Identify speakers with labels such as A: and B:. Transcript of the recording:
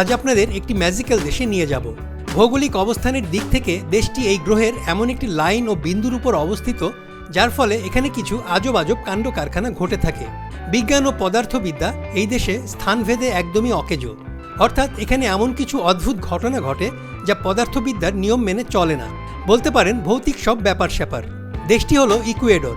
A: আজ আপনাদের একটি ম্যাজিক্যাল দেশে নিয়ে যাব। ভৌগোলিক অবস্থানের দিক থেকে দেশটি এই গ্রহের এমন একটি লাইন ও বিন্দুর উপর অবস্থিত, যার ফলে এখানে কিছু আজব আজব কাণ্ড কারখানা ঘটে থাকে। বিজ্ঞান ও পদার্থবিদ্যা এই দেশে স্থানভেদে একদমই অকেজ। অর্থাৎ এখানে এমন কিছু অদ্ভুত ঘটনা ঘটে যা পদার্থবিদ্যার নিয়ম মেনে চলে না। বলতে পারেন ভৌতিক সব ব্যাপার স্যাপার দেশটি হলো ইকুয়েডর।